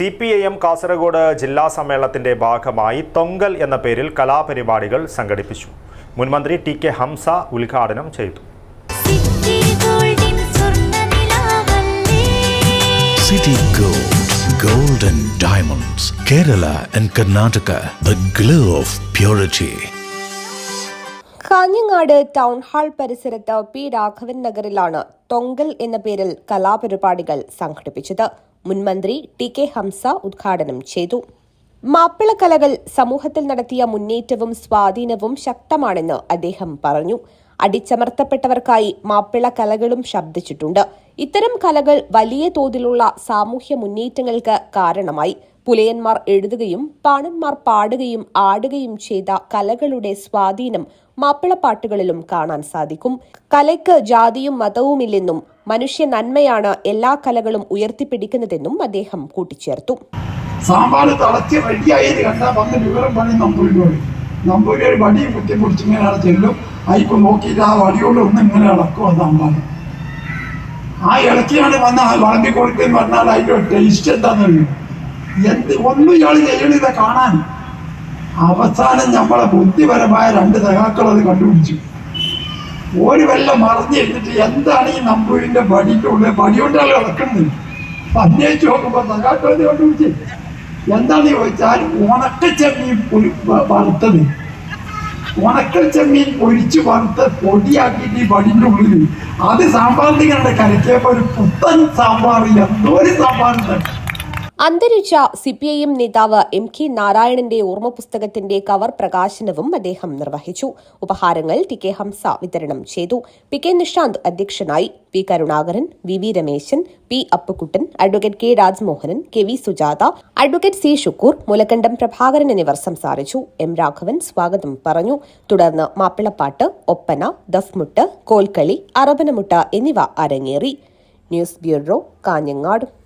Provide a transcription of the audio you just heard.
C P I M Kasaragod ജില്ലാ സമ്മേളനത്തിന്റെ ഭാഗമായി തൊങ്കൽ എന്ന പേരിൽ കലാപരിപാടികൾ സംഘടിപ്പിച്ചു. മുൻമന്ത്രി ടി കെ ഹംസ ഉദ്ഘാടനം ചെയ്തു. സിറ്റി ഗോൾഡിൻ സ്വർണനിലാവല്ലേ City Gold, Gold and Diamonds, Kerala and Karnataka, the glow of purity. Kanhangad town hall പരിസരത്ത് പി രാഘവൻ നഗറിലാണ് തൊങ്കൽ എന്ന പേരിൽ കലാപരിപാടികൾ സംഘടിപ്പിച്ചത്. മുൻമന്ത്രി ടി കെ ഹംസ ഉദ്ഘാടനം ചെയ്തു. മാപ്പിളക്കലകൾ സമൂഹത്തിൽ നടത്തിയ മുന്നേറ്റവും സ്വാധീനവും ശക്തമാണെന്ന് അദ്ദേഹം പറഞ്ഞു. അടിച്ചമർത്തപ്പെട്ടവർക്കായി മാപ്പിള കലകളും ശബ്ദിച്ചിട്ടുണ്ട്. ഇത്തരം കലകൾ വലിയ തോതിലുള്ള സാമൂഹ്യ മുന്നേറ്റങ്ങൾക്ക് കാരണമായി. പുലയന്മാർ എഴുതുകയും പാണന്മാർ പാടുകയും ആടുകയും ചെയ്ത കലകളുടെ സ്വാധീനം മാപ്പിളപ്പാട്ടുകളിലും കാണാൻ സാധിക്കും. കലയ്ക്ക് ജാതിയും മതവുമില്ലെന്നും മനുഷ്യ നന്മയാണ് എല്ലാ കലകളും ഉയർത്തിപ്പിടിക്കുന്നതെന്നും അദ്ദേഹം കൂട്ടിച്ചേർത്തു. സാമ്പാർ തിളച്ച് റെഡിയായത് കണ്ടാൽ വന്ന് വിവരം പണി നമ്പൂരിനോട് നമ്പൂരി ഒരു വടി കുത്തി പിടിച്ച് ഇങ്ങനെ അവിടെ ചെല്ലും. അയപ്പ് നോക്കിയിട്ട് ആ വടിയോട് ഒന്ന് ഇങ്ങനെ ഇളക്കും ആ സാമ്പാർ ആ ഇളക്കിയാണ് വന്ന് വിളമ്പി കൊടുക്കുകയും പറഞ്ഞാൽ അതിന്റെ ടേസ്റ്റ് എന്താണെന്നറിയും എന്ത് ഒന്നും ഇയാൾ ചെയ്യണില്ല കാണാൻ? അവസാനം നമ്മളെ ബുദ്ധിപരമായ രണ്ട് സഹാക്കൾ അത് കണ്ടുപിടിച്ചു. ഒരു വെള്ളം മറിഞ്ഞിരുന്നിട്ട് എന്താണ് ഈ നമ്പൂരിന്റെ വടികൊണ്ടാണ് ഇളക്കുന്നത് അപ്പൊ അന്വേഷിച്ച് നോക്കുമ്പോ സഹാക്കൾ ഇത് കണ്ടുപിടിച്ച്. എന്താന്ന് ചോദിച്ചാൽ ഉണക്കച്ചെമ്മീൻ പൊരി- വറുത്തത്? ഉണക്ക ചെമ്മീൻ പൊരിച്ച് വറുത്ത് പൊടിയാക്കിയിട്ട് ഈ വടിന്റെ ഉള്ളിൽ അത് സാമ്പാറിന്റെ ഇങ്ങനെ കരക്കിയപ്പോ ഒരു പുത്തൻ സാമ്പാർ എന്തോ ഒരു സാമ്പാറുണ്ട്. അന്തരിച്ച സിപിഐഎം നേതാവ് എം കെ നാരായണന്റെ ഓർമ്മ പുസ്തകത്തിന്റെ കവർ പ്രകാശനവും അദ്ദേഹം നിർവഹിച്ചു. ഉപഹാരങ്ങൾ ടി കെ ഹംസ വിതരണം ചെയ്തു. പി കെ നിഷാന്ത് അധ്യക്ഷനായി P Karunakaran V V Rameshan P Appukuttan advocate K Rajmohanan K V Sujatha advocate C Shukoor Mulakkandam Prabhakaran എന്നിവർ സംസാരിച്ചു. എം രാഘവൻ സ്വാഗതം പറഞ്ഞു. തുടർന്ന് മാപ്പിളപ്പാട്ട് ഒപ്പന ദഫ്മുട്ട് കോൽക്കളി അറബനമുട്ട എന്നിവ അരങ്ങേറി. News bureau Kanhangad.